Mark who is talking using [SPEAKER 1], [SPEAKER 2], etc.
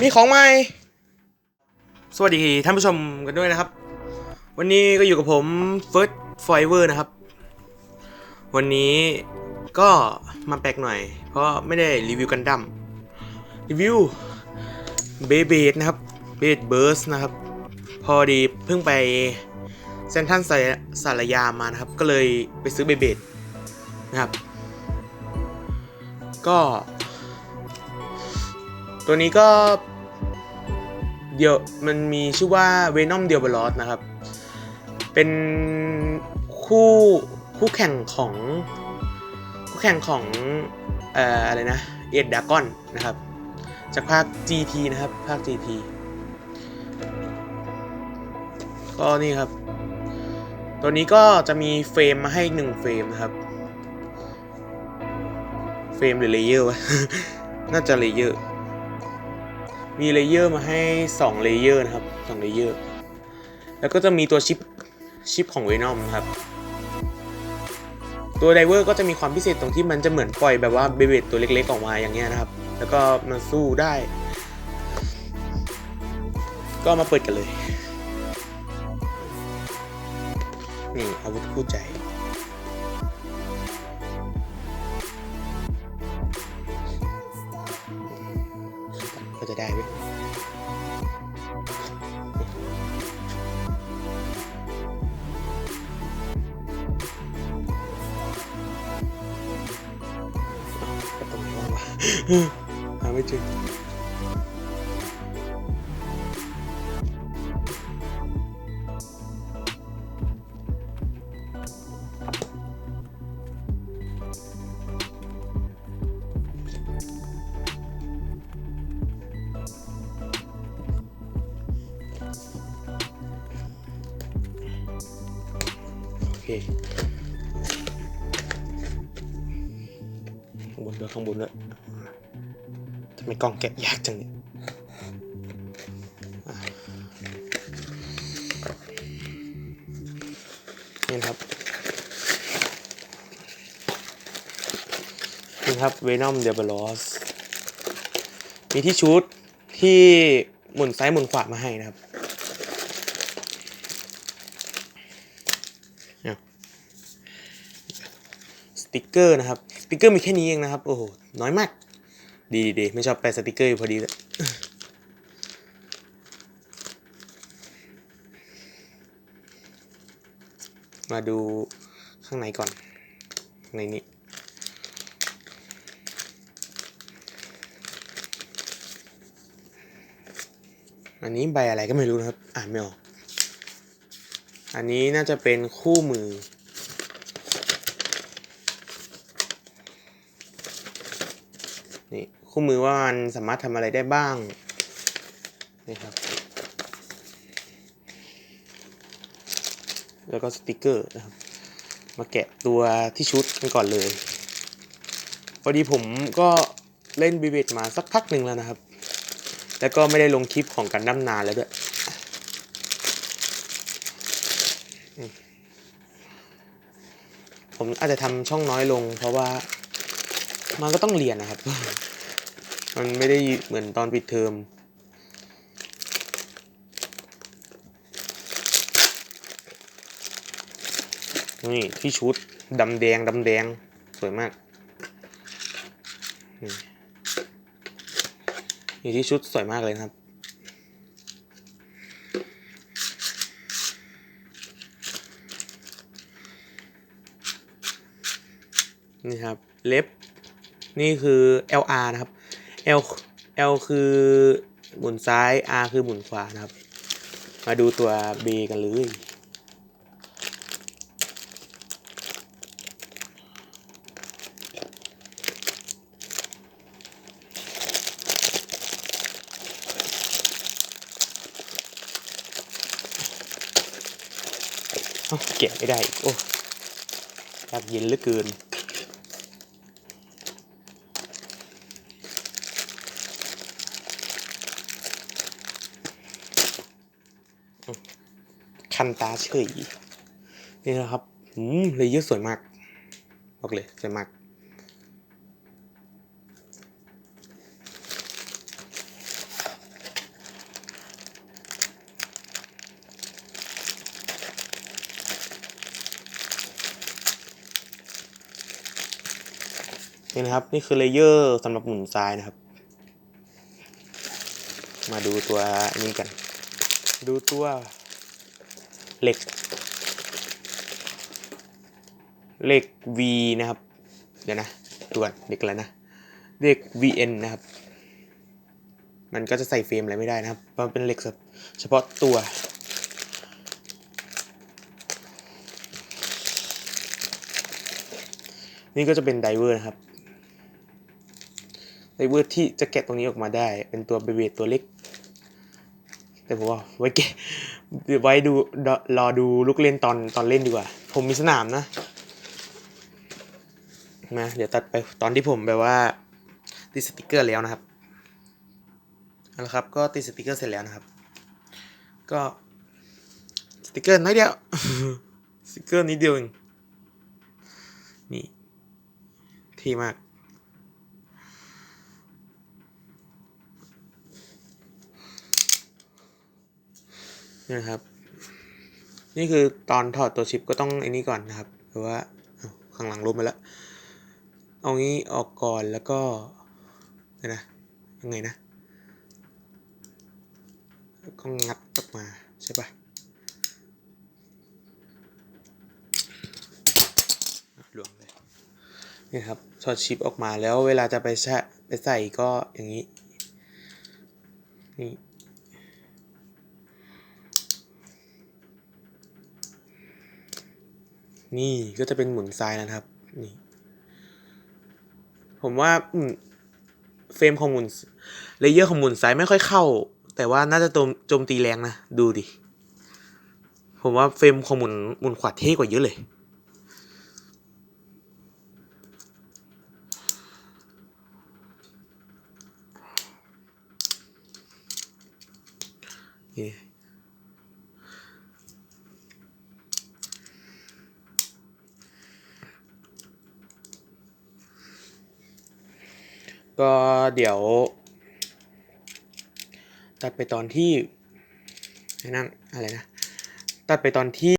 [SPEAKER 1] มีของใหม่ สวัสดีท่านผู้ชมกันด้วยนะครับ วันนี้ก็อยู่กับผม First Forever นะครับ วันนี้ก็มาแปลกหน่อย เพราะไม่ได้รีวิวกันดั้มรีวิวเบเบดนะครับเบเบดเบิร์สนะครับ พอดีเพิ่งไปเซนทันสารยามานะครับ ก็เลยไปซื้อเบเบดนะครับ ก็ ตัวนี้ก็เดียวมันมีชื่อว่า Venom d i a b l o s นะครับ เป็นคู่คู่แข่งของคู่แข่งของเอ่ออะไรนะเอ็ดดากอนนะครับ จากภาค GT นะครับ ภาค GT ก็นี่ครับ ตัวนี้ก็จะมีเฟรมมาให้หนึ่งเฟรมนะครับ เฟรมหรือเลเยอร์วะ น่าจะเลเยอร์ มีเลเยอร์มาให้2เลเยอร์นะครับ2เลเยอร์แล้วก็จะมีตัวชิปชิปของเวนอมนะครับ ตัวไดเวอร์ก็จะมีความพิเศษตรงที่มันจะเหมือนปล่อยแบบว่าเบเบตตัวเล็กๆออกมาอย่างเงี้ยนะครับ แล้วก็มันสู้ได้ ก็มาเปิดกันเลย นี่อาวุธคู่ใจ ก็จะได้เว้ยก็ตรงนี้ว่างวะหาไม่เจอ เคข้างบนด้วยข้างบนด้วยทำไมกล่องแกะยากจังเนี่ยนี่ครับนี่ครับ Venom d e b l o s มีที่ชุดที่หมุนซ้ายหมุนขวามาให้นะครับเนี่ย สติกเกอร์นะครับ สติกเกอร์มีแค่นี้เองนะครับ โอ้โห น้อยมาก ดีดีไม่ชอบแปะสติกเกอร์อยู่พอดีเลยมาดูข้างในก่อน ในนี้ อันนี้ใบอะไรก็ไม่รู้นะครับ อ่านไม่ออก อันนี้น่าจะเป็นคู่มือ นี่คู่มือว่ามันสามารถทำอะไรได้บ้าง นี่ครับ แล้วก็สติกเกอร์นะครับ มาแกะตัวที่ชุดกันก่อนเลย พอดีผมก็เล่นบีเบตมาสักพักหนึ่งแล้วนะครับ แล้วก็ไม่ได้ลงคลิปของกันดั้มนานแล้วด้วยอืม ผมอาจจะทำช่องน้อยลง เพราะว่ามันก็ต้องเรียนนะครับ มันไม่ได้เหมือนตอนปิดเทอมนี่ที่ชุดดำแดงดำแดงสวยมาก นี่ที่ชุดสวยมากเลยครับ นี่ครับเล็บนี่คือ LR นะครับ L L คือหมุนซ้าย R คือหมุนขวานะครับ มาดูตัว B กันเลยเอ้าแกะไม่ได้อีกโอ้ยากเย็นเหลือเกิน คันตาเฉยนี่นะครับอืมเลเยอร์สวยมากบอกเลยสวยมากนี่นะครับ นี่คือเลเยอร์สำหรับหมุนทรายนะครับ มาดูตัวนี้กัน ดูตัว เหล็กเหล็ก V นะครับ เดี๋ยวนะดูก่อนเหล็กอะไรนะเล็ก VN นะครับ มันก็จะใส่เฟรมอะไรไม่ได้นะครับเพราะมันเป็นเหล็กเฉพาะตัวนี่ก็จะเป็นไดเวอร์นะครับไดเวอร์ที่จะแกะตรงนี้ออกมาได้ เป็นตัวเบเบดตัวเล็ก แต่ผมว่าไว้แกะไว้ดูรอรอดูลูกเล่นตอนตอนเล่นดีกว่า ผมมีสนามนะมาเดี๋ยวตัดไปตอนที่ผมแบบว่าติดสติกเกอร์แล้วนะครับเอาละครับ ก็ติดสติกเกอร์เสร็จแล้วนะครับ ก็สติกเกอร์น้อยเดียวสติกเกอร์นิดเดียวเองนี่ที่มาก นี่นะครับ นี่คือตอนถอดตัวชิปก็ต้องไอ้นี้ก่อนนะครับเพราะว่าข้างหลังลบไปแล้ว เอางี้ออกก่อนแล้วก็นะยังไงนะก็งัดออกมาใช่ปะหลวมเลยนี่ครับถอดชิปออกมาแล้วเวลาจะไปแชะไปใส่ก็อย่างนี้นี่ นี่ก็จะเป็นหมุนซ้ายนะครับ นี่ ผมว่าเฟรมของหมุนเลเยอร์ของหมุนซ้ายไม่ค่อยเข้า แต่ว่าน่าจะโจมโจมตีแรงนะ ดูดิ ผมว่าเฟรมของหมุนหมุนขวาเท่กว่าเยอะเลยนี่ ก็เดี๋ยว ตัดไปตอนที่นั่นอะไรนะ ตัดไปตอนที่